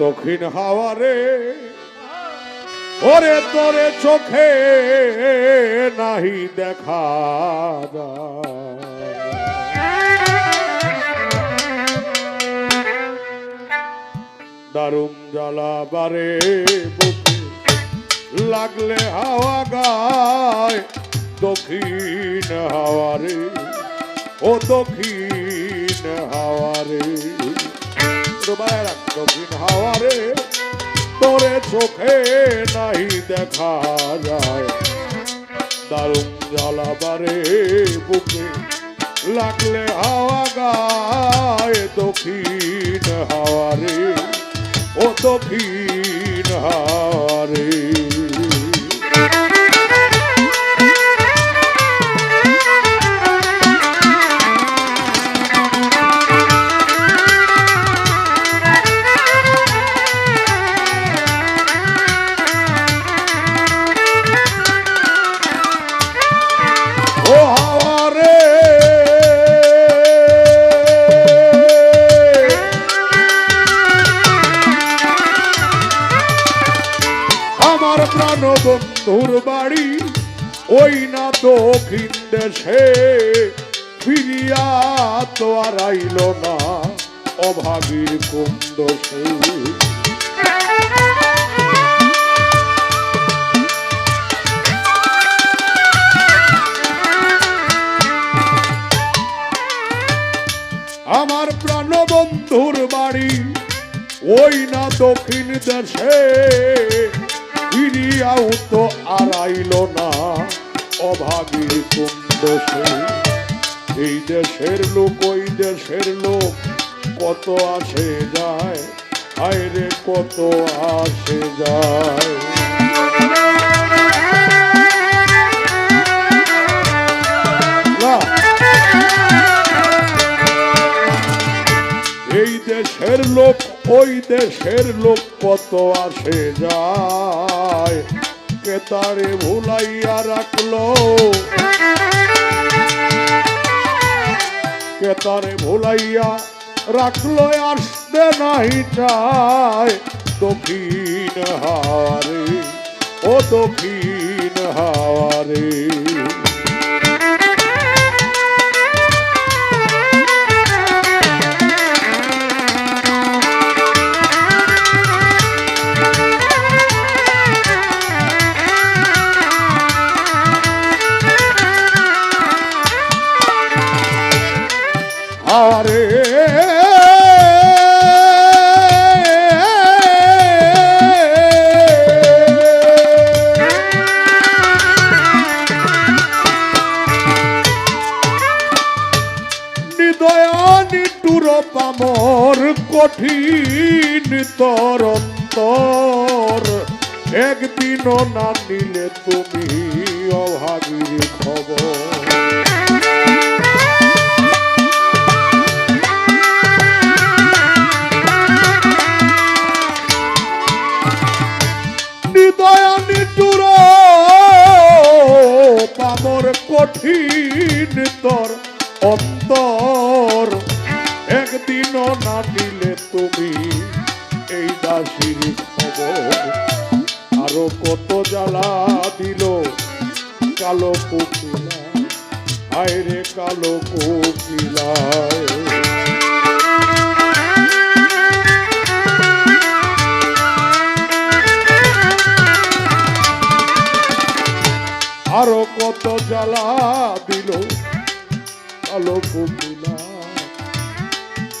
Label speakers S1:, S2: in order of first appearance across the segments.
S1: দক্ষিণ হাওয়ারে ওরে তোরে চোখে নাহি দেখা। দারুম জ্বালা বারে বুকে লাগলে হাওয়া গায়, দক্ষিণ হাওয়ারে ও দক্ষিণ হাওয়ারে দক্ষিণ হাওয়ারে তোরে চোখে নাই দেখা যায়। দারুণ জ্বালাবারে বুকে লাগলে হাওয়া গায় দক্ষিণ হাওয়ারে ও দক্ষিণ হাওয়ারে আমার প্রাণ বন্ধুর বাড়ি, ওই না দক্ষিণ দেশে ফিরিয়া তো আর আইল না অভাগীর কুন্দ আমার প্রাণবন্ধুর বাড়ি, ওই না দক্ষিণ দেশে ফিরিয়াও তো আর আইল না অভাগীর সে। এই দেশের লোক, ওই দেশের লোক, কত আসে যায়? আইরে কত আসে যায়? এই দেশের লোক, ওই দেশের লোক, কত আসে যায়? কে তারে ভুলাইয়া রাখল। কে তারে ভুলাইয়া রাখল আসতে নাই চায় দক্ষিণ হাওয়ারে, ও দক্ষিণ হাওয়ারে। পামর কঠিন তর অন্তর একদিনও না নিলে তুমি অভাগীর খবর। কঠিন তোর। অন্তর একদিন না দিলে তুমি এই দাসির খবর। আরও কত জ্বালা দিল কালো কোকিলা। আয়রে কালো কোকিলায় আরও কত জ্বালা দিল কালো কুমিলা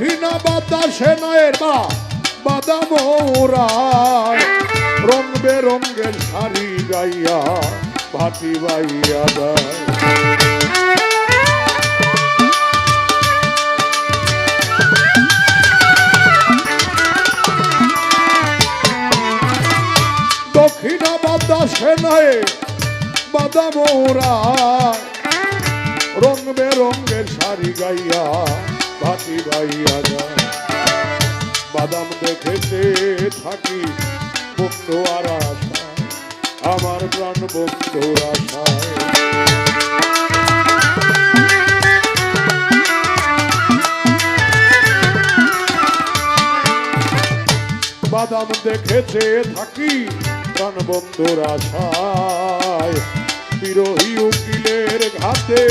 S1: দক্ষিণা বাতাসে নয়ের বা বাদাম ওরায় রং বেরঙ্গের শাড়ি গাইয়া ভাটি বাইয়া দেয় দক্ষিণা বাতাসে নয় বাদাম ওরায় রং বেরঙ্গের শাড়ি গাইয়া ভাটি গাইয়া যায়। বাদাম দেখেছে থাকি বন্ধু আর আশা আমার প্রাণ বন্ধুর আশায়। বাদাম দেখেছে থাকি প্রাণ বন্ধুর আশায়। বিরোহী উকিলের ঘাতে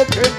S1: চোখে